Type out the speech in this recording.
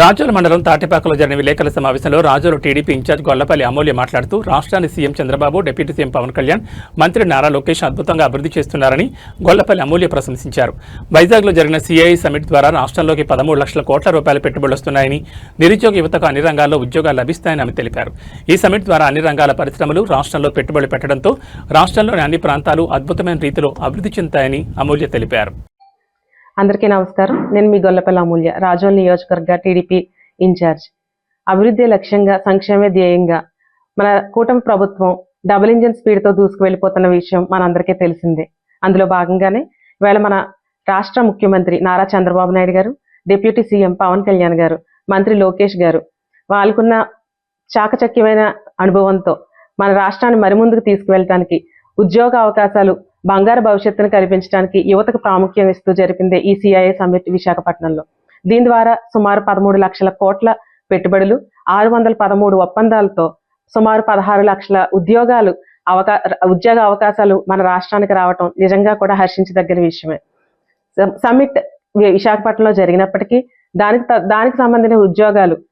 రాజోలు మండలం తాటిపాకలో జరిగిన విలేకరుల సమావేశంలో రాజోలు టీడీపీ ఇన్ఛార్జ్ గొల్లపల్లి అమూల్య మాట్లాడుతూ రాష్ట్రాన్ని CM Chandrababu deputy CM Pawan Kalyan మంత్రి నారా లోకేష్ అద్భుతంగా అభివృద్ధి చేస్తున్నారని గొల్లపల్లి అమూల్య ప్రశంసించారు. వైజాగ్లో జరిగిన సీఐ సమిట్ ద్వారా రాష్ట్రంలోకి పదమూడు లక్షల కోట్ల రూపాయల పెట్టుబడులు వస్తున్నాయని నిరుద్యోగ యువతకు అన్ని రంగాల్లో ఉద్యోగాలు లభిస్తాయని ఆమె తెలిపారు. ఈ సమిట్ ద్వారా అన్ని రంగాల పరిశ్రమలు రాష్ట్రంలో పెట్టుబడులు పెట్టడంతో రాష్ట్రంలోని అన్ని ప్రాంతాలు అద్భుతమైన రీతిలో అభివృద్ధి చెందుతాయని అమూల్య తెలిపారు. అందరికీ నమస్కారం. నేను మీ గొల్లపల్లి అమూల్య రాజోల్ నియోజకవర్గ టీడీపీ ఇన్ఛార్జ్. అభివృద్ధి లక్ష్యంగా సంక్షేమే ధ్యేయంగా మన కూటమి ప్రభుత్వం డబుల్ ఇంజిన్ స్పీడ్తో దూసుకు వెళ్ళిపోతున్న విషయం మనందరికీ తెలిసిందే. అందులో భాగంగానే ఇవాళ మన రాష్ట్ర ముఖ్యమంత్రి నారా చంద్రబాబు నాయుడు గారు డిప్యూటీ సీఎం పవన్ కళ్యాణ్ గారు మంత్రి లోకేష్ గారు వాళ్ళకున్న చాకచక్యమైన అనుభవంతో మన రాష్ట్రాన్ని మరి ముందుకు తీసుకువెళ్ళటానికి ఉద్యోగ అవకాశాలు బంగారు భవిష్యత్తును కల్పించడానికి యువతకు ప్రాముఖ్యం ఇస్తూ జరిపిందే ఈ సిఐఏ సమ్మిట్ విశాఖపట్నంలో. దీని ద్వారా సుమారు పదమూడు లక్షల కోట్ల పెట్టుబడులు ఆరు వందల పదమూడు ఒప్పందాలతో సుమారు పదహారు లక్షల ఉద్యోగాలు అవకా ఉద్యోగ అవకాశాలు మన రాష్ట్రానికి రావటం నిజంగా కూడా హర్షించదగిన విషయమే. సమ్మిట్ విశాఖపట్నంలో జరిగినప్పటికీ దానికి త- దానికి సంబంధించిన ఉద్యోగాలు